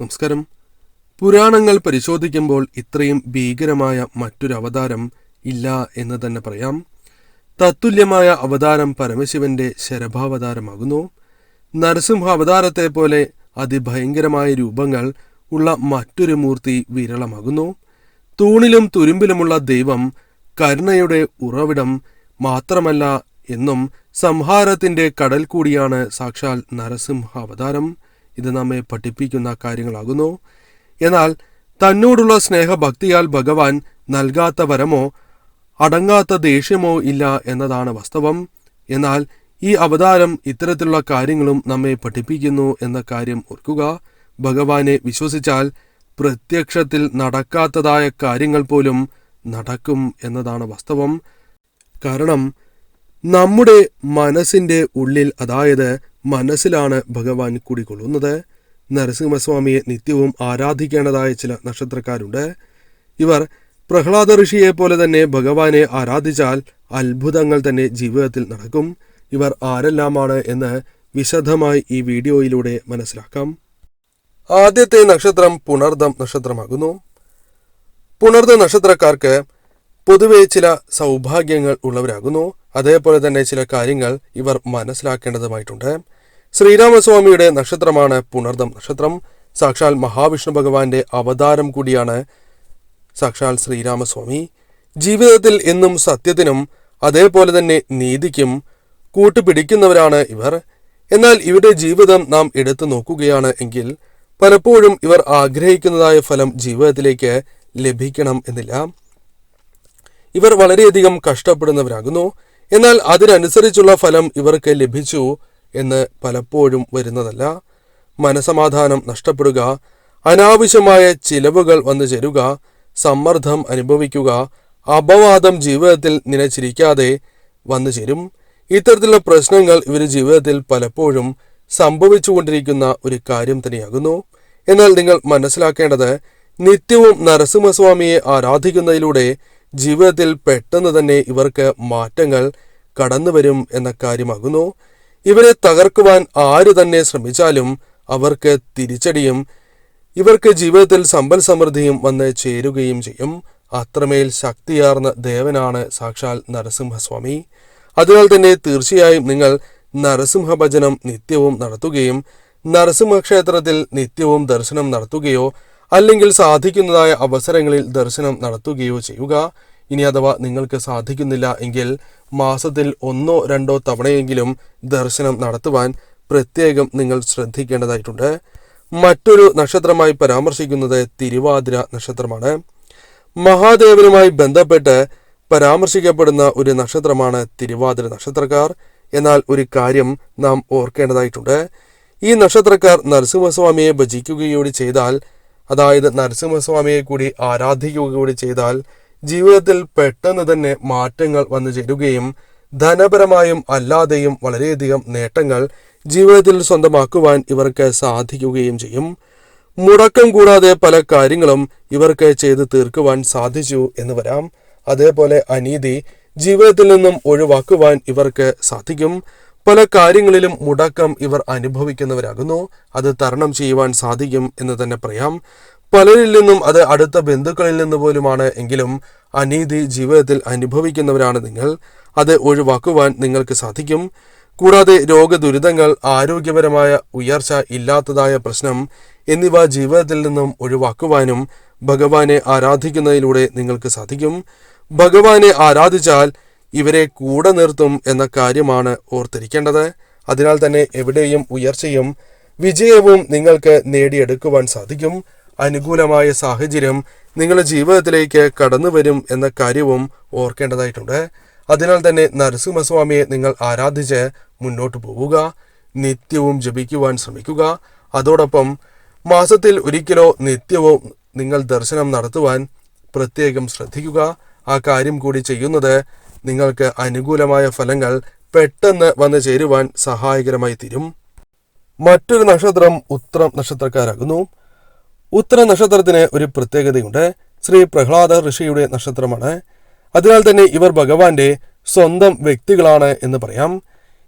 നമസ്കാരം. പുരാണങ്ങൾ പരിശോധിക്കുമ്പോൾ ഇത്രയും ഭീകരമായ മറ്റൊരു അവതാരം ഇല്ല എന്ന് തന്നെ പറയാം. തത്തുല്യമായ അവതാരം പരമശിവന്റെ ശരഭാവതാരമാകുന്നു. നരസിംഹ അവതാരത്തെ പോലെ അതിഭയങ്കരമായ രൂപങ്ങൾ ഉള്ള മറ്റൊരു മൂർത്തി വിരളമാകുന്നു. തൂണിലും തുരുമ്പിലുമുള്ള ദൈവം കരുണയുടെ ഉറവിടം മാത്രമല്ല എന്നും സംഹാരത്തിന്റെ കടൽ കൂടിയാണ് സാക്ഷാൽ നരസിംഹ അവതാരം ഇത് നമ്മെ പഠിപ്പിക്കുന്ന കാര്യങ്ങളാകുന്നു. എന്നാൽ തന്നോടുള്ള സ്നേഹഭക്തിയാൽ ഭഗവാൻ നൽകാത്ത വരമോ അടങ്ങാത്ത ദേഷ്യമോ ഇല്ല എന്നതാണ് വാസ്തവം. എന്നാൽ ഈ അവതാരം ഇത്തരത്തിലുള്ള കാര്യങ്ങളും നമ്മെ പഠിപ്പിക്കുന്നു എന്ന കാര്യം ഓർക്കുക. ഭഗവാനെ വിശ്വസിച്ചാൽ പ്രത്യക്ഷത്തിൽ നടക്കാത്തതായ കാര്യങ്ങൾ പോലും നടക്കും എന്നതാണ് വാസ്തവം. കാരണം നമ്മുടെ മനസ്സിന്റെ ഉള്ളിൽ അതായത് മനസ്സിലാണ് ഭഗവാൻ കുടികൊള്ളുന്നത്. നരസിംഹസ്വാമിയെ നിത്യവും ആരാധിക്കേണ്ടതായ ചില നക്ഷത്രക്കാരുണ്ട്. ഇവർ പ്രഹ്ലാദ ഋഷിയെ പോലെ തന്നെ ഭഗവാനെ ആരാധിച്ചാൽ അത്ഭുതങ്ങൾ തന്നെ ജീവിതത്തിൽ നടക്കും. ഇവർ ആരെല്ലാമാണ് എന്ന് വിശദമായി ഈ വീഡിയോയിലൂടെ മനസ്സിലാക്കാം. ആദ്യത്തെ നക്ഷത്രം പുണർദം നക്ഷത്രമാകുന്നു. പുണർദ നക്ഷത്രക്കാർക്ക് പൊതുവെ ചില സൗഭാഗ്യങ്ങൾ ഉള്ളവരാകുന്നു. അതേപോലെ തന്നെ ചില കാര്യങ്ങൾ ഇവർ മനസ്സിലാക്കേണ്ടതുമായിട്ടുണ്ട്. ശ്രീരാമസ്വാമിയുടെ നക്ഷത്രമാണ് പുണർദം നക്ഷത്രം. സാക്ഷാൽ മഹാവിഷ്ണു ഭഗവാന്റെ അവതാരം കൂടിയാണ് സാക്ഷാൽ ശ്രീരാമസ്വാമി. ജീവിതത്തിൽ എന്നും സത്യത്തിനും അതേപോലെ തന്നെ നീതിക്കും കൂട്ടുപിടിക്കുന്നവരാണ് ഇവർ. എന്നാൽ ഇവരുടെ ജീവിതം നാം എടുത്തു നോക്കുകയാണ് എങ്കിൽ പലപ്പോഴും ഇവർ ആഗ്രഹിക്കുന്നതായ ഫലം ജീവിതത്തിലേക്ക് ലഭിക്കണം എന്നില്ല. ഇവർ വളരെയധികം കഷ്ടപ്പെടുന്നവരാകുന്നു. എന്നാൽ അതിനനുസരിച്ചുള്ള ഫലം ഇവർക്ക് ലഭിച്ചു എന്ന് പലപ്പോഴും വരുന്നതല്ല. മനസമാധാനം നഷ്ടപ്പെടുക അനാവശ്യമായ ചിലവുകൾ വന്നു ചേരുക സമ്മർദ്ദം അനുഭവിക്കുക അപവാദം ജീവിതത്തിൽ നിലച്ചിരിക്കാതെ വന്നു ചേരും. ഇത്തരത്തിലുള്ള പ്രശ്നങ്ങൾ ഇവർ ജീവിതത്തിൽ പലപ്പോഴും സംഭവിച്ചുകൊണ്ടിരിക്കുന്ന ഒരു കാര്യം തന്നെയാകുന്നു. എന്നാൽ നിങ്ങൾ മനസ്സിലാക്കേണ്ടത് നിത്യവും നരസിംഹസ്വാമിയെ ആരാധിക്കുന്നതിലൂടെ ജീവിതത്തിൽ പെട്ടെന്ന് തന്നെ ഇവർക്ക് മാറ്റങ്ങൾ കടന്നു വരും എന്ന കാര്യമാകുന്നു. ഇവരെ തകർക്കുവാൻ ആര് തന്നെ ശ്രമിച്ചാലും അവർക്ക് തിരിച്ചടിയും ഇവർക്ക് ജീവിതത്തിൽ സമ്പൽ സമൃദ്ധിയും വന്ന് ചേരുകയും ചെയ്യും. അത്രമേൽ ശക്തിയാർന്ന ദേവനാണ് സാക്ഷാൽ നരസിംഹസ്വാമി. അതിനാൽ തന്നെ തീർച്ചയായും നിങ്ങൾ നരസിംഹ ഭജനം നിത്യവും നടത്തുകയും നരസിംഹക്ഷേത്രത്തിൽ നിത്യവും ദർശനം നടത്തുകയോ അല്ലെങ്കിൽ സാധിക്കുന്നതായ അവസരങ്ങളിൽ ദർശനം നടത്തുകയോ ചെയ്യുക. ഇനി അഥവാ നിങ്ങൾക്ക് സാധിക്കുന്നില്ല എങ്കിൽ മാസത്തിൽ ഒന്നോ രണ്ടോ തവണയെങ്കിലും ദർശനം നടത്തുവാൻ പ്രത്യേകം നിങ്ങൾ ശ്രദ്ധിക്കേണ്ടതായിട്ടുണ്ട്. മറ്റൊരു നക്ഷത്രമായി പരാമർശിക്കുന്നത് തിരുവാതിര നക്ഷത്രമാണ്. മഹാദേവനുമായി ബന്ധപ്പെട്ട് പരാമർശിക്കപ്പെടുന്ന ഒരു നക്ഷത്രമാണ് തിരുവാതിര നക്ഷത്രക്കാർ. എന്നാൽ ഒരു കാര്യം നാം ഓർക്കേണ്ടതായിട്ടുണ്ട്. ഈ നക്ഷത്രക്കാർ നരസിംഹസ്വാമിയെ ഭജിക്കുകയോട് ചെയ്താൽ അതായത് നരസിംഹസ്വാമിയെ കൂടി ആരാധിക്കുക കൂടി ചെയ്താൽ ജീവിതത്തിൽ പെട്ടെന്ന് തന്നെ മാറ്റങ്ങൾ വന്നു ചേരുകയും ധനപരമായും അല്ലാതെയും വളരെയധികം നേട്ടങ്ങൾ ജീവിതത്തിൽ സ്വന്തമാക്കുവാൻ ഇവർക്ക് സാധിക്കുകയും ചെയ്യും. മുടക്കം കൂടാതെ പല കാര്യങ്ങളും ഇവർക്ക് ചെയ്ത് തീർക്കുവാൻ സാധിച്ചു എന്ന് വരാം. അതേപോലെ അനീതി ജീവിതത്തിൽ നിന്നും ഒഴിവാക്കുവാൻ ഇവർക്ക് സാധിക്കും. പല കാര്യങ്ങളിലും മുടക്കം ഇവർ അനുഭവിക്കുന്നവരാകുന്നു. അത് തരണം ചെയ്യുവാൻ സാധിക്കും എന്ന് തന്നെ പറയാം. പലരിൽ നിന്നും അത് അടുത്ത ബന്ധുക്കളിൽ നിന്ന് പോലുമാണ്. എങ്കിലും അനീതി ജീവിതത്തിൽ അനുഭവിക്കുന്നവരാണ് നിങ്ങൾ. അത് ഒഴിവാക്കുവാൻ നിങ്ങൾക്ക് സാധിക്കും. കൂടാതെ രോഗദുരിതങ്ങൾ ആരോഗ്യപരമായ ഉയർച്ച ഇല്ലാത്തതായ പ്രശ്നം എന്നിവ ജീവിതത്തിൽ നിന്നും ഒഴിവാക്കുവാനും ഭഗവാനെ ആരാധിക്കുന്നതിലൂടെ നിങ്ങൾക്ക് സാധിക്കും. ഭഗവാനെ ആരാധിച്ചാൽ ഇവരെ കൂടെ നിർത്തും എന്ന കാര്യമാണ് ഓർത്തിരിക്കേണ്ടത്. അതിനാൽ തന്നെ എവിടെയും ഉയർച്ചയും വിജയവും നിങ്ങൾക്ക് നേടിയെടുക്കുവാൻ സാധിക്കും. അനുകൂലമായ സാഹചര്യം നിങ്ങളുടെ ജീവിതത്തിലേക്ക് കടന്നു വരും എന്ന കാര്യവും ഓർക്കേണ്ടതായിട്ടുണ്ട്. അതിനാൽ തന്നെ നരസിംഹസ്വാമിയെ നിങ്ങൾ ആരാധിച്ച് മുന്നോട്ട് പോവുക നിത്യവും ജപിക്കുവാൻ ശ്രമിക്കുക. അതോടൊപ്പം മാസത്തിൽ ഒരിക്കലോ നിത്യവും നിങ്ങൾ ദർശനം നടത്തുവാൻ പ്രത്യേകം ശ്രദ്ധിക്കുക. ആ കാര്യം കൂടി ചെയ്യുന്നത് നിങ്ങൾക്ക് അനുകൂലമായ ഫലങ്ങൾ പെട്ടെന്ന് വന്നു ചേരുവാൻ സഹായകരമായി തീരും. മറ്റൊരു നക്ഷത്രം ഉത്രം നക്ഷത്രക്കാരാകുന്നു. ഉത്തര നക്ഷത്രത്തിന് ഒരു പ്രത്യേകതയുണ്ട്. ശ്രീ പ്രഹ്ലാദ ഋഷിയുടെ നക്ഷത്രമാണ്. അതിനാൽ തന്നെ ഇവർ ഭഗവാന്റെ സ്വന്തം വ്യക്തികളാണ് എന്ന് പറയാം.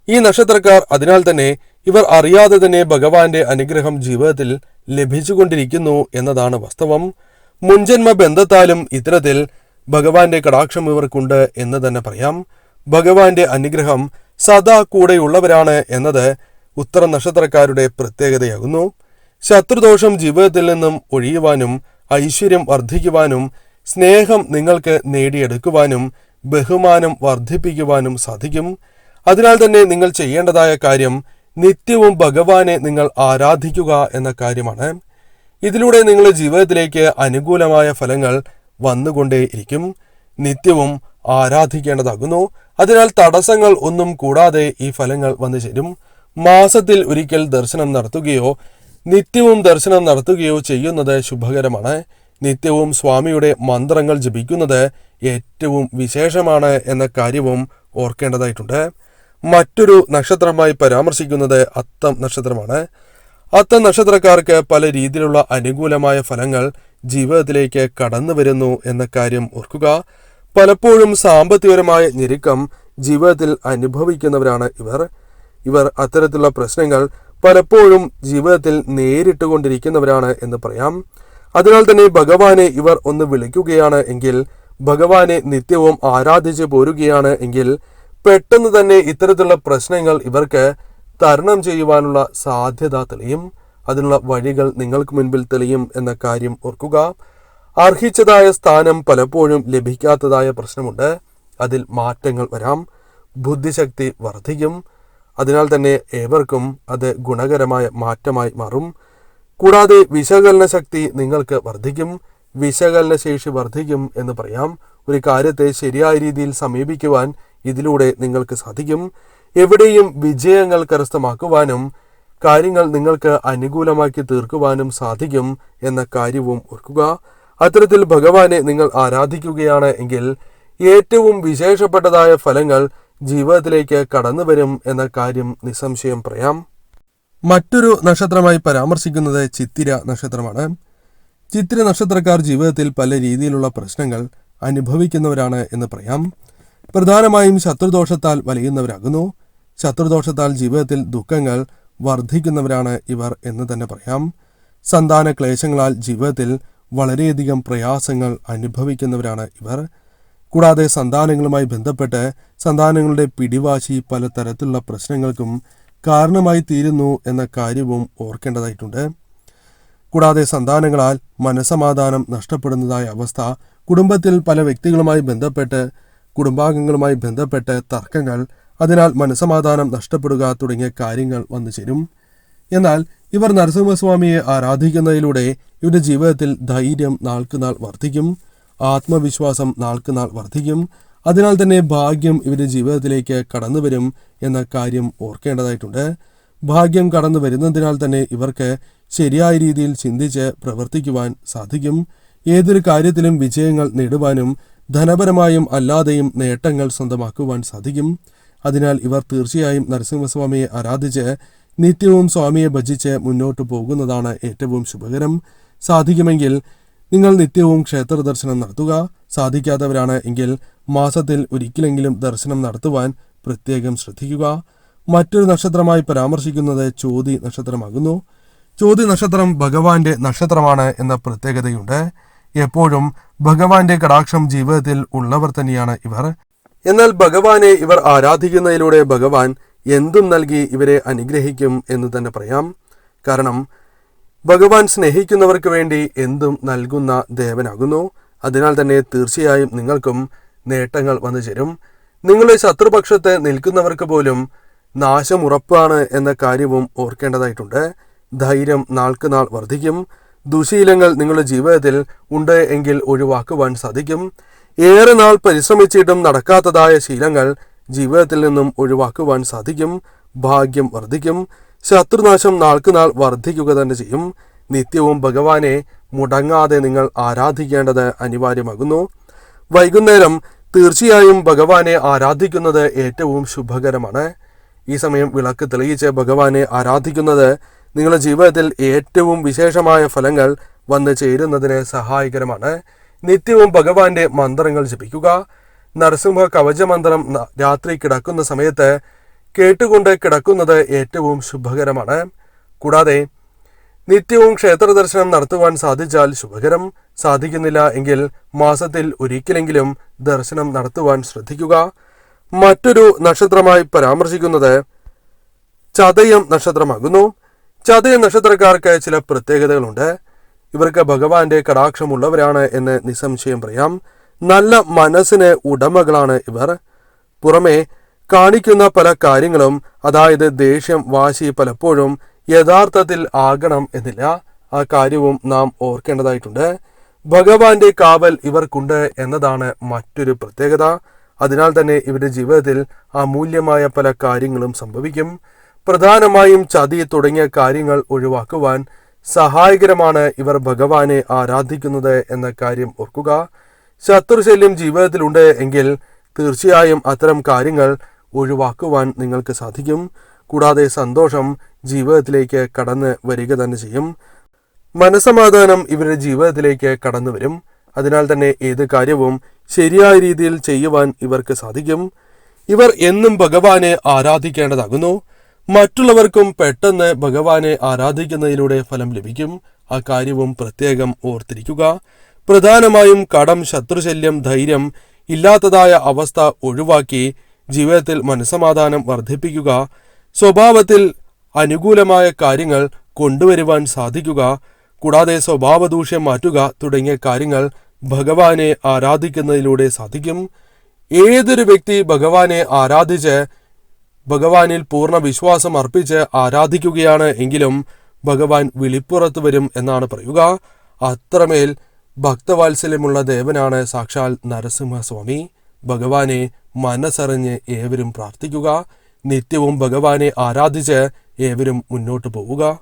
ഈ നക്ഷത്രക്കാർ അതിനാൽ തന്നെ ഇവർ അറിയാതെ തന്നെ ഭഗവാന്റെ അനുഗ്രഹം ജീവിതത്തിൽ ലഭിച്ചുകൊണ്ടിരിക്കുന്നു എന്നതാണ് വാസ്തവം. മുൻജന്മ ബന്ധത്താലും ഇത്തരത്തിൽ ഭഗവാന്റെ കടാക്ഷം ഇവർക്കുണ്ട് എന്ന് തന്നെ പറയാം. ഭഗവാന്റെ അനുഗ്രഹം സദാ കൂടെയുള്ളവരാണ് എന്നത് ഉത്തര നക്ഷത്രക്കാരുടെ പ്രത്യേകതയാകുന്നു. ശത്രുദോഷം ജീവിതത്തിൽ നിന്നും ഒഴിയുവാനും ഐശ്വര്യം വർദ്ധിക്കുവാനും സ്നേഹം നിങ്ങൾക്ക് നേടിയെടുക്കുവാനും ബഹുമാനം വർദ്ധിപ്പിക്കുവാനും സാധിക്കും. അതിനാൽ തന്നെ നിങ്ങൾ ചെയ്യേണ്ടതായ കാര്യം നിത്യവും ഭഗവാനെ നിങ്ങൾ ആരാധിക്കുക എന്ന കാര്യമാണ്. ഇതിലൂടെ നിങ്ങളുടെ ജീവിതത്തിലേക്ക് അനുകൂലമായ ഫലങ്ങൾ വന്നുകൊണ്ടേയിരിക്കും. നിത്യവും ആരാധിക്കേണ്ടതാകുന്നു. അതിനാൽ തടസ്സങ്ങൾ ഒന്നും കൂടാതെ ഈ ഫലങ്ങൾ വന്നു ചേരും. മാസത്തിൽ ഒരിക്കൽ ദർശനം നടത്തുകയോ നിത്യവും ദർശനം നടത്തുകയോ ചെയ്യുന്നത് ശുഭകരമാണ്. നിത്യവും സ്വാമിയുടെ മന്ത്രങ്ങൾ ജപിക്കുന്നത് ഏറ്റവും വിശേഷമാണ് എന്ന കാര്യവും ഓർക്കേണ്ടതായിട്ടുണ്ട്. മറ്റൊരു നക്ഷത്രമായി പരാമർശിക്കുന്നത് അത്തം നക്ഷത്രമാണ്. അത്തം നക്ഷത്രക്കാർക്ക് പല രീതിയിലുള്ള അനുകൂലമായ ഫലങ്ങൾ ജീവിതത്തിലേക്ക് കടന്നു വരുന്നു എന്ന കാര്യം ഓർക്കുക. പലപ്പോഴും സാമ്പത്തികപരമായ ഞെരുക്കം ജീവിതത്തിൽ അനുഭവിക്കുന്നവരാണ് ഇവർ. ഇവർ അത്തരത്തിലുള്ള പ്രശ്നങ്ങൾ പലപ്പോഴും ജീവിതത്തിൽ നേരിട്ടുകൊണ്ടിരിക്കുന്നവരാണ് എന്ന് പറയാം. അതിനാൽ തന്നെ ഭഗവാനെ ഇവർ ഒന്ന് വിളിക്കുകയാണ് എങ്കിൽ ഭഗവാനെ നിത്യവും ആരാധിച്ചു പോരുകയാണ് എങ്കിൽ പെട്ടെന്ന് തന്നെ ഇത്തരത്തിലുള്ള പ്രശ്നങ്ങൾ ഇവർക്ക് തരണം ചെയ്യുവാനുള്ള സാധ്യത തെളിയും. അതിനുള്ള വഴികൾ നിങ്ങൾക്ക് മുൻപിൽ തെളിയും എന്ന കാര്യം ഓർക്കുക. അർഹിച്ചതായ സ്ഥാനം പലപ്പോഴും ലഭിക്കാത്തതായ പ്രശ്നമുണ്ട്. അതിൽ മാറ്റങ്ങൾ വരാം. ബുദ്ധിശക്തി വർദ്ധിക്കും അതിനാൽ തന്നെ ഏവർക്കും അത് ഗുണകരമായ മാറ്റമായി മാറും. കൂടാതെ വിശകലന ശക്തി നിങ്ങൾക്ക് വർദ്ധിക്കും വിശകലന ശേഷി വർദ്ധിക്കും എന്ന് പറയാം. ഒരു കാര്യത്തെ ശരിയായ രീതിയിൽ സമീപിക്കുവാൻ ഇതിലൂടെ നിങ്ങൾക്ക് സാധിക്കും. എവിടെയും വിജയങ്ങൾ കരസ്ഥമാക്കുവാനും കാര്യങ്ങൾ നിങ്ങൾക്ക് അനുകൂലമാക്കി തീർക്കുവാനും സാധിക്കും എന്ന കാര്യവും ഓർക്കുക. അത്തരത്തിൽ ഭഗവാനെ നിങ്ങൾ ആരാധിക്കുകയാണ് എങ്കിൽ ഏറ്റവും വിശേഷപ്പെട്ടതായ ഫലങ്ങൾ ജീവിതത്തിലേക്ക് കടന്നു വരും എന്ന കാര്യം നിസ്സംശയം പറയാം. മറ്റൊരു നക്ഷത്രമായി പരാമർശിക്കുന്നത് ചിത്തിര നക്ഷത്രമാണ്. ചിത്തിര നക്ഷത്രക്കാർ ജീവിതത്തിൽ പല രീതിയിലുള്ള പ്രശ്നങ്ങൾ അനുഭവിക്കുന്നവരാണ് എന്ന് പറയാം. പ്രധാനമായും ശത്രുദോഷത്താൽ വലയുന്നവരാകുന്നു. ശത്രുദോഷത്താൽ ജീവിതത്തിൽ ദുഃഖങ്ങൾ വർദ്ധിക്കുന്നവരാണ് ഇവർ എന്ന് തന്നെ പറയാം. സന്താന ക്ലേശങ്ങളാൽ ജീവിതത്തിൽ വളരെയധികം പ്രയാസങ്ങൾ അനുഭവിക്കുന്നവരാണ് ഇവർ. കൂടാതെ സന്താനങ്ങളുമായി ബന്ധപ്പെട്ട് സന്താനങ്ങളുടെ പിടിവാശി പല തരത്തിലുള്ള പ്രശ്നങ്ങൾക്കും കാരണമായി തീരുന്നു എന്ന കാര്യവും ഓർക്കേണ്ടതായിട്ടുണ്ട്. കൂടാതെ സന്താനങ്ങളാൽ മനസമാധാനം നഷ്ടപ്പെടുന്നതായ അവസ്ഥ കുടുംബത്തിൽ പല വ്യക്തികളുമായി ബന്ധപ്പെട്ട് കുടുംബാംഗങ്ങളുമായി ബന്ധപ്പെട്ട് തർക്കങ്ങൾ അതിനാൽ മനസമാധാനം നഷ്ടപ്പെടുക തുടങ്ങിയ കാര്യങ്ങൾ വന്നു ചേരും. എന്നാൽ ഇവർ നരസിംഹസ്വാമിയെ ആരാധിക്കുന്നതിലൂടെ ഇവരുടെ ജീവിതത്തിൽ ധൈര്യം നാൾക്കുനാൾ വർദ്ധിക്കും ആത്മവിശ്വാസം നാൾക്കുനാൾ വർദ്ധിക്കും. അതിനാൽ തന്നെ ഭാഗ്യം ഇവരുടെ ജീവിതത്തിലേക്ക് കടന്നു വരും എന്ന കാര്യം ഓർക്കേണ്ടതായിട്ടുണ്ട്. ഭാഗ്യം കടന്നു വരുന്നതിനാൽ തന്നെ ഇവർക്ക് ശരിയായ രീതിയിൽ ചിന്തിച്ച് പ്രവർത്തിക്കുവാൻ സാധിക്കും. ഏതൊരു കാര്യത്തിലും വിജയങ്ങൾ നേടുവാനും ധനപരമായും അല്ലാതെയും നേട്ടങ്ങൾ സ്വന്തമാക്കുവാൻ സാധിക്കും. അതിനാൽ ഇവർ തീർച്ചയായും നരസിംഹസ്വാമിയെ ആരാധിച്ച് നിത്യവും സ്വാമിയെ ഭജിച്ച് മുന്നോട്ട് പോകുന്നതാണ് ഏറ്റവും ശുഭകരം. സാധിക്കുമെങ്കിൽ നിങ്ങൾ നിത്യവും ക്ഷേത്ര ദർശനം നടത്തുക. സാധിക്കാത്തവരാണ് എങ്കിൽ മാസത്തിൽ ഒരിക്കലെങ്കിലും ദർശനം നടത്തുവാൻ പ്രത്യേകം ശ്രദ്ധിക്കുക. മറ്റൊരു നക്ഷത്രമായി പരാമർശിക്കുന്നത് ചോതി നക്ഷത്രമാകുന്നു. ചോതി നക്ഷത്രം ഭഗവാന്റെ നക്ഷത്രമാണ് എന്ന പ്രത്യേകതയുണ്ട്. എപ്പോഴും ഭഗവാന്റെ കടാക്ഷം ജീവിതത്തിൽ ഉള്ളവർ തന്നെയാണ് ഇവർ. എന്നാൽ ഭഗവാനെ ഇവർ ആരാധിക്കുന്നതിലൂടെ ഭഗവാൻ എന്തും നൽകി ഇവരെ അനുഗ്രഹിക്കും എന്ന് തന്നെ പറയാം. കാരണം ഭഗവാൻ സ്നേഹിക്കുന്നവർക്ക് വേണ്ടി എന്തും നൽകുന്ന ദേവനാകുന്നു. അതിനാൽ തന്നെ തീർച്ചയായും നിങ്ങൾക്കും നേട്ടങ്ങൾ വന്നു ചേരും. നിങ്ങളുടെ ശത്രുപക്ഷത്ത് നിൽക്കുന്നവർക്ക് പോലും നാശം ഉറപ്പാണ് എന്ന കാര്യവും ഓർക്കേണ്ടതായിട്ടുണ്ട്. ധൈര്യം നാൾക്ക് നാൾ വർദ്ധിക്കും. ദുശീലങ്ങൾ നിങ്ങളുടെ ജീവിതത്തിൽ ഉണ്ട് എങ്കിൽ ഒഴിവാക്കുവാൻ സാധിക്കും. ഏറെ നാൾ പരിശ്രമിച്ചിട്ടും നടക്കാത്തതായ ശീലങ്ങൾ ജീവിതത്തിൽ നിന്നും ഒഴിവാക്കുവാൻ സാധിക്കും ഭാഗ്യം വർദ്ധിക്കും ശത്രുനാശം നാൾക്കുനാൾ വർദ്ധിക്കുക തന്നെ ചെയ്യും. നിത്യവും ഭഗവാനെ മുടങ്ങാതെ നിങ്ങൾ ആരാധിക്കേണ്ടത് അനിവാര്യമാകുന്നു. വൈകുന്നേരം തീർച്ചയായും ഭഗവാനെ ആരാധിക്കുന്നത് ഏറ്റവും ശുഭകരമാണ്. ഈ സമയം വിളക്ക് തെളിയിച്ച് ഭഗവാനെ ആരാധിക്കുന്നത് നിങ്ങളുടെ ജീവിതത്തിൽ ഏറ്റവും വിശേഷമായ ഫലങ്ങൾ വന്നു ചേരുന്നതിന് സഹായകരമാണ്. നിത്യവും ഭഗവാന്റെ മന്ത്രങ്ങൾ ജപിക്കുക. നരസിംഹ കവചമന്ത്രം മന്ത്രം രാത്രി കിടക്കുന്ന സമയത്ത് കേട്ടുകൊണ്ട് കിടക്കുന്നത് ഏറ്റവും ശുഭകരമാണ്. കൂടാതെ നിത്യവും ക്ഷേത്ര ദർശനം നടത്തുവാൻ സാധിച്ചാൽ ശുഭകരം. സാധിക്കുന്നില്ല എങ്കിൽ മാസത്തിൽ ഒരിക്കലെങ്കിലും ദർശനം നടത്തുവാൻ ശ്രദ്ധിക്കുക. മറ്റൊരു നക്ഷത്രമായി പരാമർശിക്കുന്നത് ചതയം നക്ഷത്രമാകുന്നു. ചതയം നക്ഷത്രക്കാർക്ക് ചില പ്രത്യേകതകളുണ്ട്. ഇവർക്ക് ഭഗവാന്റെ കടാക്ഷമുള്ളവരാണ് എന്ന് നിസ്സംശയം പറയാം. നല്ല മനസ്സിന് ഉടമകളാണ് ഇവർ. പുറമേ കാണിക്കുന്ന പല കാര്യങ്ങളും അതായത് ദേഷ്യം വാശി പലപ്പോഴും യഥാർത്ഥത്തിൽ ആകണം എന്നില്ല. ആ കാര്യവും നാം ഓർക്കേണ്ടതായിട്ടുണ്ട്. ഭഗവാന്റെ കാവൽ ഇവർക്കുണ്ട് എന്നതാണ് മറ്റൊരു പ്രത്യേകത. അതിനാൽ തന്നെ ഇവരുടെ ജീവിതത്തിൽ അമൂല്യമായ പല കാര്യങ്ങളും സംഭവിക്കും. പ്രധാനമായും ചതി തുടങ്ങിയ കാര്യങ്ങൾ ഒഴിവാക്കുവാൻ സഹായകരമാണ് ഇവർ ഭഗവാനെ ആരാധിക്കുന്നത് എന്ന കാര്യം ഓർക്കുക. ശത്രുശല്യം ജീവിതത്തിലുണ്ട് എങ്കിൽ തീർച്ചയായും അത്തരം കാര്യങ്ങൾ ഒഴിവാക്കുവാൻ നിങ്ങൾക്ക് സാധിക്കും. കൂടാതെ സന്തോഷം ജീവിതത്തിലേക്ക് കടന്ന് വരിക തന്നെ ചെയ്യും. മനസമാധാനം ഇവരുടെ ജീവിതത്തിലേക്ക് കടന്നു വരും. അതിനാൽ തന്നെ ഏത് കാര്യവും ശരിയായ രീതിയിൽ ചെയ്യുവാൻ ഇവർക്ക് സാധിക്കും. ഇവർ എന്നും ഭഗവാനെ ആരാധിക്കേണ്ടതാകുന്നു. മറ്റുള്ളവർക്കും പെട്ടെന്ന് ഭഗവാനെ ആരാധിക്കുന്നതിലൂടെ ഫലം ലഭിക്കും. ആ കാര്യവും പ്രത്യേകം ഓർത്തിരിക്കുക. പ്രധാനമായും കടം ശത്രുശല്യം ധൈര്യം ഇല്ലാത്തതായ അവസ്ഥ ഒഴിവാക്കി ജീവിതത്തിൽ മനസ്സമാധാനം വർദ്ധിപ്പിക്കുക. സ്വഭാവത്തിൽ അനുകൂലമായ കാര്യങ്ങൾ കൊണ്ടുവരുവാൻ സാധിക്കുക. കൂടാതെ സ്വഭാവദൂഷ്യം മാറ്റുക തുടങ്ങിയ കാര്യങ്ങൾ ഭഗവാനെ ആരാധിക്കുന്നതിലൂടെ സാധിക്കും. ഏതൊരു വ്യക്തി ഭഗവാനെ ആരാധിച്ച് ഭഗവാനിൽ പൂർണ വിശ്വാസം അർപ്പിച്ച് ആരാധിക്കുകയാണ് എങ്കിലും ഭഗവാൻ വിളിപ്പുറത്ത് വരും എന്നാണ് പറയുക. അത്രമേൽ ഭക്തവാത്സല്യമുള്ള ദേവനാണ് സാക്ഷാൽ നരസിംഹസ്വാമി. ഭഗവാനെ മനസ്സറിഞ്ഞ് ഏവരും പ്രാർത്ഥിക്കുക. നിത്യവും ഭഗവാനെ ആരാധിച്ച് ഏവരും മുന്നോട്ട് പോവുക.